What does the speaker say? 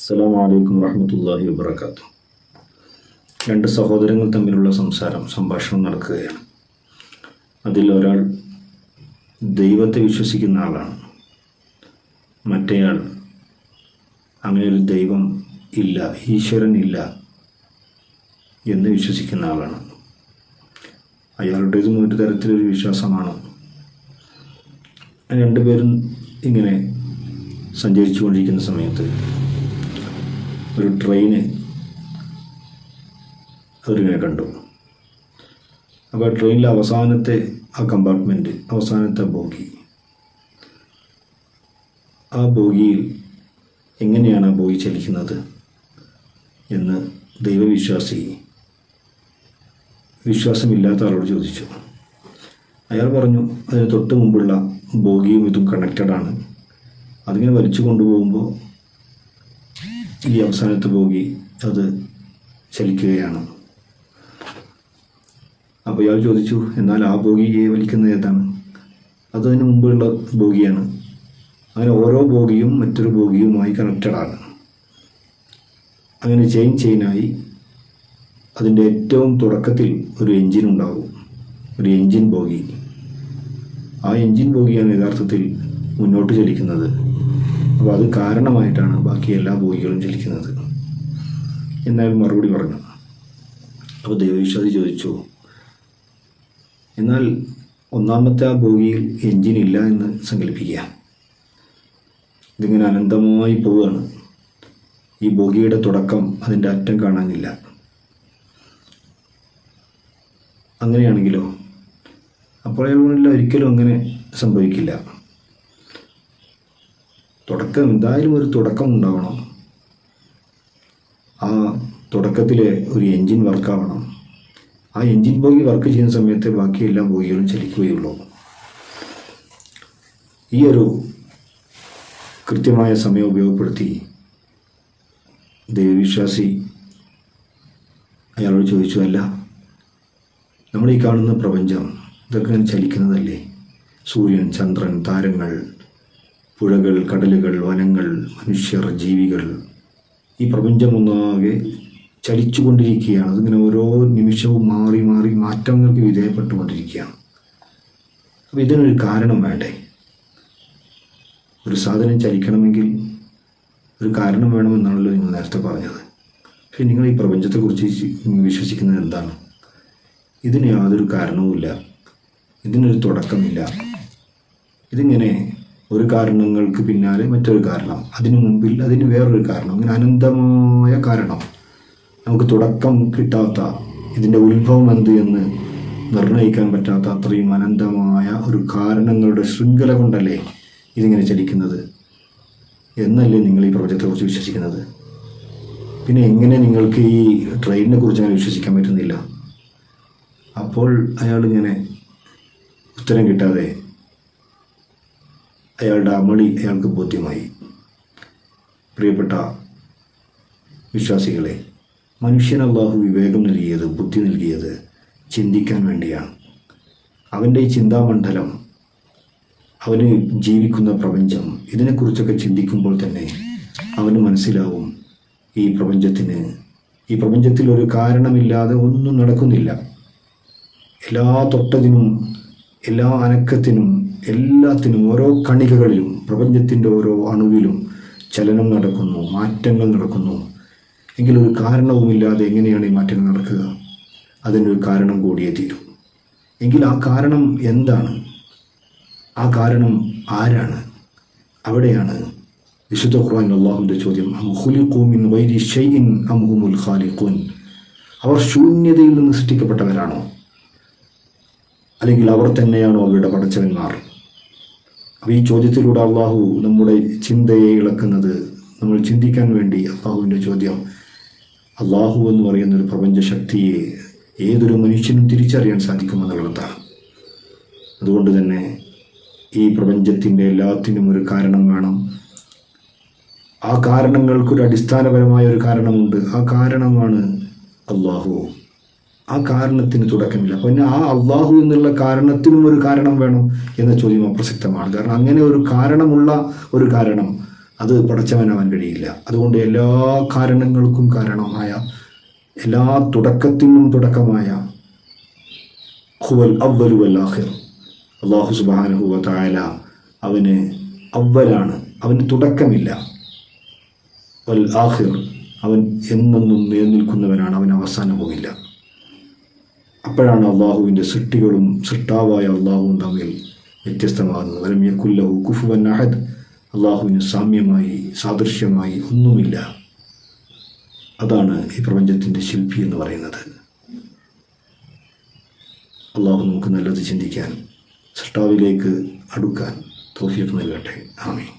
അസ്സാം വലൈക്കും വാഹമത്തല്ലാഹി വാത്തു രണ്ട് സഹോദരങ്ങൾ തമ്മിലുള്ള സംസാരം സംഭാഷണം നടക്കുകയാണ്. അതിൽ ഒരാൾ ദൈവത്തെ വിശ്വസിക്കുന്ന ആളാണ്. മറ്റേയാൾ അങ്ങനെ ഒരു ദൈവം ഇല്ല ഈശ്വരൻ ഇല്ല എന്ന് വിശ്വസിക്കുന്ന ആളാണ്. അയാളുടേതും ഒരു തരത്തിലൊരു വിശ്വാസമാണ്. രണ്ടുപേരും ഇങ്ങനെ സഞ്ചരിച്ചു കൊണ്ടിരിക്കുന്ന സമയത്ത് ഒരു ട്രെയിന് അവരിങ്ങനെ കണ്ടു. അപ്പോൾ ട്രെയിനിലെ അവസാനത്തെ ആ കമ്പാർട്ട്മെന്റ് അവസാനത്തെ ബോഗി. ആ ബോഗിയിൽ എങ്ങനെയാണ് ആ ബോഗി ചലിക്കുന്നത് എന്ന് ദൈവവിശ്വാസി വിശ്വാസമില്ലാത്ത ആളോട് ചോദിച്ചു. അയാൾ പറഞ്ഞു അതിന് തൊട്ട് മുമ്പുള്ള ബോഗിയും ഇതും കണക്റ്റഡാണ് അതിങ്ങനെ വലിച്ചു കൊണ്ടുപോകുമ്പോൾ ഈ അവസാനത്ത് പോകി അത് ചലിക്കുകയാണ്. അപ്പോൾ ഇയാൾ ചോദിച്ചു എന്നാൽ ആ ബോഗിയെ വലിക്കുന്നത് ഏതാണ്? അതിന് മുമ്പുള്ള ബോഗിയാണ്. അങ്ങനെ ഓരോ ബോഗിയും മറ്റൊരു ബോഗിയുമായി കണക്റ്റഡാണ് അങ്ങനെ ചെയിൻ ചെയിനായി അതിന്റെ ഏറ്റവും തുടക്കത്തിൽ ഒരു എൻജിൻ ഉണ്ടാവും. ഒരു എൻജിൻ ബോഗി. ആ എൻജിൻ ബോഗിയാണ് യഥാർത്ഥത്തിൽ മുന്നോട്ട് ചലിക്കുന്നത്. അപ്പോൾ അത് കാരണമായിട്ടാണ് ബാക്കി എല്ലാ ബോഗികളും ചലിക്കുന്നത് എന്നാൽ മറുപടി പറഞ്ഞു. അപ്പോൾ ദൈവവിശ്വാസി ചോദിച്ചു എന്നാൽ ഒന്നാമത്തെ ആ ബോഗിയിൽ എൻജിൻ ഇല്ല എന്ന് സങ്കല്പിക്കുക. ഇതിങ്ങനെ അനന്തമായി പോവുകയാണ്. ഈ ബോഗിയുടെ തുടക്കം അതിന്റെ അറ്റം കാണാനില്ല. അങ്ങനെയാണെങ്കിലോ? അപ്പോഴേ ഒരിക്കലും അങ്ങനെ സംഭവിക്കില്ല. തുടക്കം എന്തായാലും ഒരു തുടക്കം ഉണ്ടാവണം. ആ തുടക്കത്തിലെ ഒരു എൻജിൻ വർക്കാവണം ആ എൻജിൻ ബോഗി വർക്ക് ചെയ്യുന്ന സമയത്ത് ബാക്കി എല്ലാ ബോഗികളും ചലിക്കുകയുള്ളൂ. ഈ ഒരു കൃത്യമായ സമയം ഉപയോഗപ്പെടുത്തി ദൈവവിശ്വാസി അയാളോട് ചോദിച്ചു അല്ല നമ്മൾ ഈ കാണുന്ന പ്രപഞ്ചം ഇതൊക്കെ ചലിക്കുന്നതല്ലേ? സൂര്യൻ ചന്ദ്രൻ താരങ്ങൾ പുഴകൾ കടലുകൾ വനങ്ങൾ മനുഷ്യർ ജീവികൾ ഈ പ്രപഞ്ചം ഒന്നാകെ ചലിച്ചുകൊണ്ടിരിക്കുകയാണ്. അതിങ്ങനെ ഓരോ നിമിഷവും മാറി മാറി മാറ്റങ്ങൾക്ക് വിധേയപ്പെട്ടുകൊണ്ടിരിക്കുകയാണ്. അപ്പോൾ ഇതിനൊരു കാരണം വേണ്ടേ? ഒരു സാധനം ചലിക്കണമെങ്കിൽ ഒരു കാരണം വേണമെന്നാണല്ലോ നിങ്ങൾ നേരത്തെ പറഞ്ഞത്. പക്ഷേ നിങ്ങൾ ഈ പ്രപഞ്ചത്തെക്കുറിച്ച് വിശ്വസിക്കുന്നത് എന്താണ്? ഇതിന് യാതൊരു കാരണവുമില്ല. ഇതിനൊരു തുടക്കമില്ല. ഇതിങ്ങനെ ഒരു കാരണങ്ങൾക്ക് പിന്നാലെ മറ്റൊരു കാരണം. അതിനു മുമ്പിൽ അതിന് വേറൊരു കാരണം. അങ്ങനെ അനന്തമായ കാരണം. നമുക്ക് തുടക്കം കിട്ടാത്ത ഇതിന്റെ ഉത്ഭവം എന്ത് എന്ന് നിർണയിക്കാൻ പറ്റാത്ത അത്രയും അനന്തമായ ഒരു കാരണങ്ങളുടെ ശൃംഖല കൊണ്ടല്ലേ ഇതിങ്ങനെ ചലിക്കുന്നത് എന്നല്ലേ നിങ്ങൾ ഈ പ്രപഞ്ചത്തെക്കുറിച്ച് വിശ്വസിക്കുന്നത്? പിന്നെ എങ്ങനെ നിങ്ങൾക്ക് ഈ ട്രെയിനിനെ കുറിച്ച് അങ്ങനെ വിശ്വസിക്കാൻ പറ്റുന്നില്ല? അപ്പോൾ അയാൾ ഇങ്ങനെ ഉത്തരം കിട്ടാതെ അയാളുടെ അമളി അയാൾക്ക് ബോധ്യമായി. പ്രിയപ്പെട്ട വിശ്വാസികളെ മനുഷ്യൻ അള്ളാഹു വിവേകം നൽകിയത് ബുദ്ധി നൽകിയത് ചിന്തിക്കാൻ വേണ്ടിയാണ്. അവന്റെ ഈ ചിന്താമണ്ഡലം അവന് ജീവിക്കുന്ന പ്രപഞ്ചം ഇതിനെക്കുറിച്ചൊക്കെ ചിന്തിക്കുമ്പോൾ തന്നെ അവന് മനസ്സിലാവും ഈ പ്രപഞ്ചത്തിന് ഈ പ്രപഞ്ചത്തിൽ ഒരു കാരണമില്ലാതെ ഒന്നും നടക്കുന്നില്ല. എല്ലാ തൊട്ടതിനും എല്ലാ അനക്കത്തിനും എല്ലാത്തിനും ഓരോ കണികകളിലും പ്രപഞ്ചത്തിന്റെ ഓരോ അണുവിലും ചലനം നടക്കുന്നു മാറ്റങ്ങൾ നടക്കുന്നു. എങ്കിലൊരു കാരണവുമില്ലാതെ എങ്ങനെയാണ് ഈ മാറ്റങ്ങൾ നടക്കുക? അതിനൊരു കാരണം കൂടിയേ തീരും. എങ്കിൽ ആ കാരണം എന്താണ്? ആ കാരണം ആരാണ്? അവിടെയാണ് വിശുദ്ധ ഖുർആൻ അള്ളാഹുവിന്റെ ചോദ്യം അം ഖുലിഖൂ മിൻ ഗൈരി ഷൈഇൻ അം ഹുമുൽ ഖാലിഖൂൻ? അവർ ശൂന്യതയിൽ നിന്ന് സൃഷ്ടിക്കപ്പെട്ടവരാണോ? അല്ലെങ്കിൽ അവർ തന്നെയാണോ അവരുടെ പടച്ചവന്മാർ? അപ്പോൾ ഈ ചോദ്യത്തിലൂടെ അള്ളാഹു നമ്മുടെ ചിന്തയെ ഇളക്കുന്നത് നമ്മൾ ചിന്തിക്കാൻ വേണ്ടി അള്ളാഹുവിന്റെ ചോദ്യം അള്ളാഹു എന്ന് പറയുന്ന ഒരു പ്രപഞ്ച ശക്തിയെ ഏതൊരു മനുഷ്യനും തിരിച്ചറിയാൻ സാധിക്കുമെന്നുള്ളതാണ്. അതുകൊണ്ട് തന്നെ ഈ പ്രപഞ്ചത്തിന്റെ എല്ലാത്തിനും ഒരു കാരണം വേണം. ആ കാരണങ്ങൾക്കൊരു അടിസ്ഥാനപരമായ ഒരു കാരണമുണ്ട്. ആ കാരണമാണ് അള്ളാഹു. ആ കാരണത്തിന് തുടക്കമില്ല. അപ്പോൾ പിന്നെ ആ അള്ളാഹു എന്നുള്ള കാരണത്തിനും ഒരു കാരണം വേണം എന്ന ചോദ്യം അപ്രസക്തമാണ്. കാരണം അങ്ങനെ ഒരു കാരണമുള്ള ഒരു കാരണം അത് പടച്ചവനാവാൻ കഴിയില്ല. അതുകൊണ്ട് എല്ലാ കാരണങ്ങൾക്കും കാരണമായ എല്ലാ തുടക്കത്തിനും തുടക്കമായ ഹുവൽ അവ്വലു വൽ ആഖിർ. അള്ളാഹു സുബ്ഹാനഹു തായാല അവന് അവലാണ് അവന് തുടക്കമില്ല. വൽ ആഹിർ അവൻ എന്നെന്നും നിലനിൽക്കുന്നവനാണ്. അവൻ അവസാനവുമില്ല അപ്പോഴാണ് അള്ളാഹുവിന്റെ സൃഷ്ടികളും സൃഷ്ടാവായ അള്ളാഹുവും തമ്മിൽ വ്യത്യസ്തമാകുന്നത്. വലം യക്കുല്ലഹു കുഫുവൻ അഹദ്. അള്ളാഹുവിന് സാമ്യമായി സാദൃശ്യമായി ഒന്നുമില്ല. അതാണ് ഈ പ്രപഞ്ചത്തിന്റെ ശില്പി എന്ന് പറയുന്നത്. അള്ളാഹു നമുക്ക് നല്ലത് ചിന്തിക്കാൻ സൃഷ്ടാവിലേക്ക് അടുക്കാൻ തോഫിയൊക്കെ നൽകട്ടെ. ആമീൻ.